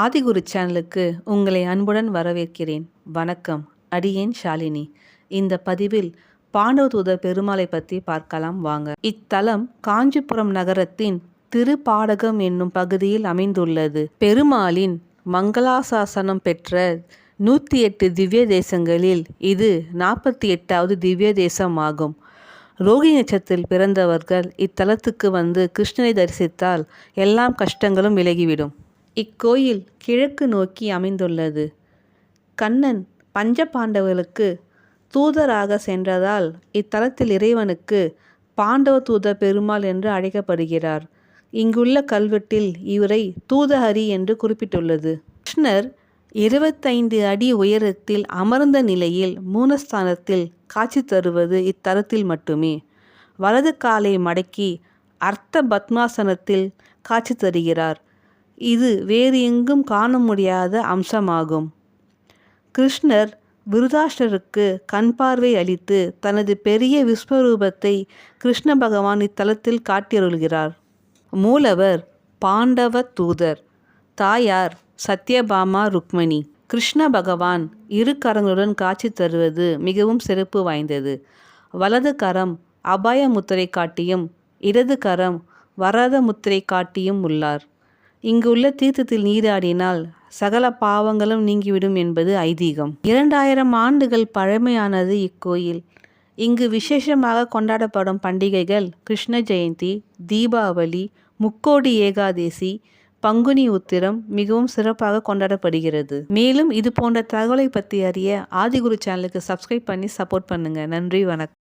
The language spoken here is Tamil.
ஆதிகுரு சேனலுக்கு உங்களை அன்புடன் வரவேற்கிறேன். வணக்கம். அடியேன் ஷாலினி. இந்த பதிவில் பாண்டவதூத பெருமாளை பற்றி பார்க்கலாம் வாங்க. இத்தலம் காஞ்சிபுரம் நகரத்தின் திருப்பாடகம் என்னும் பகுதியில் அமைந்துள்ளது. பெருமாளின் மங்களாசாசனம் பெற்ற நூற்றி எட்டு திவ்ய தேசங்களில் இது நாற்பத்தி எட்டாவது திவ்ய தேசம் ஆகும் ரோகி நட்சத்திரத்தில் பிறந்தவர்கள் இத்தலத்துக்கு வந்து கிருஷ்ணனை தரிசித்தால் எல்லாம் கஷ்டங்களும் விலகிவிடும். இக்கோயில் கிழக்கு நோக்கி அமைந்துள்ளது. கண்ணன் பஞ்ச பாண்டவர்களுக்கு தூதராக சென்றதால் இத்தலத்தில் இறைவனுக்கு பாண்டவ தூத பெருமாள் என்று அழைக்கப்படுகிறார். இங்குள்ள கல்வெட்டில் இவரை தூதஹரி என்று குறிப்பிட்டுள்ளது. கிருஷ்ணர் இருபத்தைந்து அடி உயரத்தில் அமர்ந்த நிலையில் மூனஸ்தானத்தில் காட்சி தருவது இத்தலத்தில் மட்டுமே. வலது காலை மடக்கி அர்த்த பத்மாசனத்தில் காட்சி தருகிறார். இது வேறு எங்கும் காண முடியாத அம்சமாகும். கிருஷ்ணர் விருதாஷ்டருக்கு கண் பார்வை அளித்து தனது பெரிய விஸ்வரூபத்தை கிருஷ்ண பகவான் இத்தலத்தில் காட்டியருள்கிறார். மூலவர் பாண்டவ தூதர் தாயார் சத்யபாமா ருக்மணி. கிருஷ்ண பகவான் இரு கரங்களுடன் காட்சி தருவது மிகவும் சிறப்பு வாய்ந்தது. வலது கரம் அபாய முத்திரை காட்டியும் இடது கரம் வரத முத்திரை காட்டியும் உள்ளார். இங்குள்ள தீர்த்தத்தில் நீராடினால் சகல பாவங்களும் நீங்கிவிடும் என்பது ஐதீகம். இரண்டாயிரம் ஆண்டுகள் பழமையானது இக்கோயில். இங்கு விசேஷமாக கொண்டாடப்படும் பண்டிகைகள் கிருஷ்ண ஜெயந்தி தீபாவளி முக்கோடி ஏகாதேசி பங்குனி உத்திரம் மிகவும் சிறப்பாக கொண்டாடப்படுகிறது. மேலும் இது போன்ற தகவலை பற்றி அறிய ஆதிகுரு சேனலுக்கு சப்ஸ்கிரைப் பண்ணி சப்போர்ட் பண்ணுங்கள் நன்றி வணக்கம்.